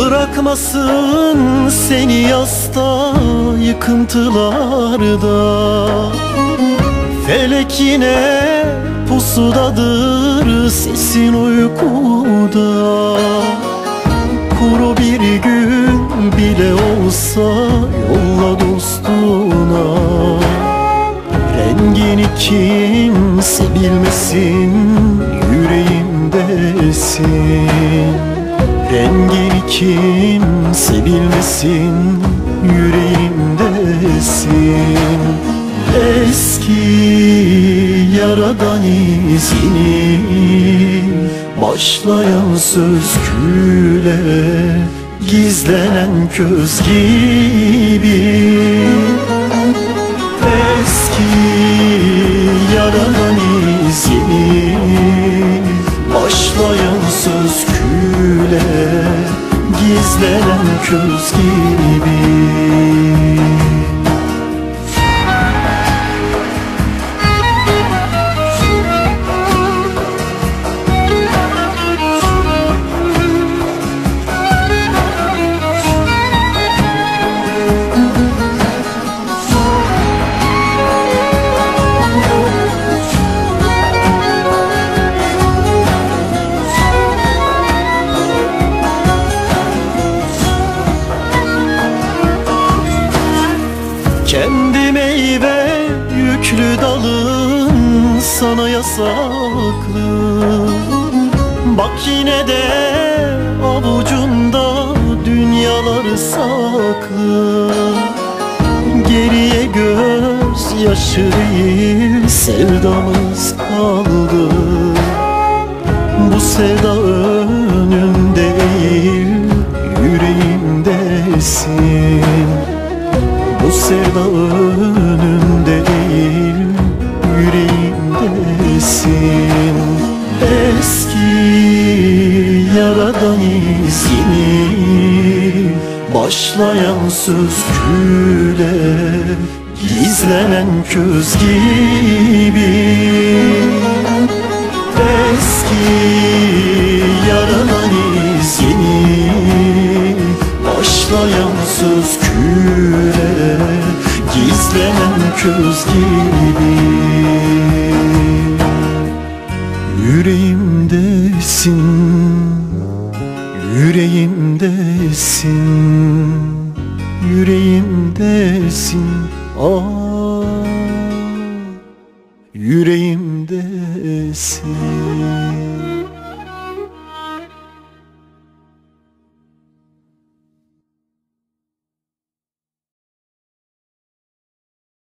Bırakmasın seni yasta yıkıntılarda. Felek yine pusudadır sesin uykuda. Kuru bir gün bile olsa yolla dostuna. Rengini kimse bilmesin yüreğimdesin Rengini kimse bilmesin yüreğimdesin Eski yaradan izini Başlayan söz küle Gizlenen köz gibi. Eski yaradan izini Başlayan Gizlenen köz Kendi meyve yüklü dalın sana yasaklı. Bak yine de avucunda dünyalar saklı. Geriye göz yaşı değil sevdamız kaldı. Bu sevda önünde değil yüreğimdesin bu sevda önünde değil yüreğimdesin Eski yaradan izini Başlayan söz küle Gizlenen köz gibi. Eski yaradan izini Başlayan söz Köz gibi. Yüreğimdesin Yüreğimdesin Yüreğimdesin. Ah Yüreğimdesin